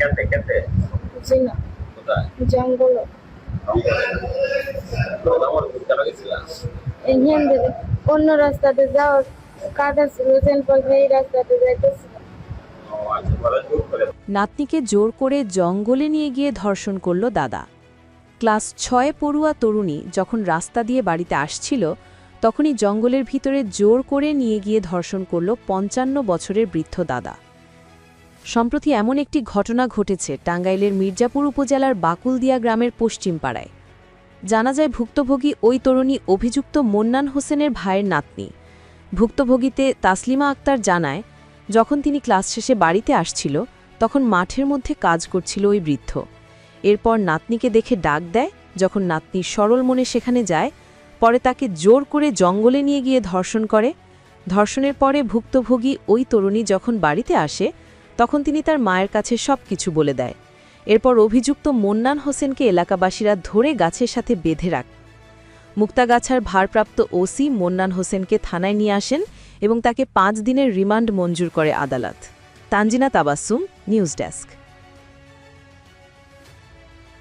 খেতে খেতে জি না। কোথায়? জঙ্গল। অন্য রাস্তাতে যাওয়ার কাটা ছিল এই রাস্তাতে যাইতেছিল ও পরে জোর করে নাতনিকে জোর করে জঙ্গলে নিয়ে গিয়ে ধর্ষণ করল দাদা। ক্লাস ছয়ে পড়ুয়া তরুণী যখন রাস্তা দিয়ে বাড়িতে আসছিল তখনই জঙ্গলের ভিতরে জোর করে নিয়ে গিয়ে ধর্ষণ করল পঞ্চান্ন বছরের বৃদ্ধ দাদা। সম্প্রতি এমন একটি ঘটনা ঘটেছে টাঙ্গাইলের মির্জাপুর উপজেলার বাকুলদিয়া গ্রামের পশ্চিম পাড়ায় জানা যায় ভুক্তভোগী ওই তরুণী অভিযুক্ত মন্নান হোসেনের ভাইয়ের নাতনি। ভুক্তভোগীতে তাসলিমা আক্তার জানায়, যখন তিনি ক্লাস শেষে বাড়িতে আসছিল, তখন মাঠের মধ্যে কাজ করছিল ওই বৃদ্ধ। এরপর নাতনিকে দেখে ডাক দেয়, যখন নাতনি সরল মনে সেখানে যায়, পরে তাকে জোর করে জঙ্গলে নিয়ে গিয়ে ধর্ষণ করে। ধর্ষণের পরে ভুক্তভোগী ওই তরুণী যখন বাড়িতে আসে তখন তিনি তার মায়ের কাছে সব কিছু বলে দেয়। এরপর অভিযুক্ত মন্নান হোসেনকে এলাকাবাসীরা ধরে গাছের সাথে বেঁধে রাখ। মুক্তাগাছার ভারপ্রাপ্ত ওসি মন্নান হোসেনকে থানায় নিয়ে আসেন এবং তাকে পাঁচ দিনের রিমান্ড মঞ্জুর করে আদালত। Tanjina Tabassum, news desk.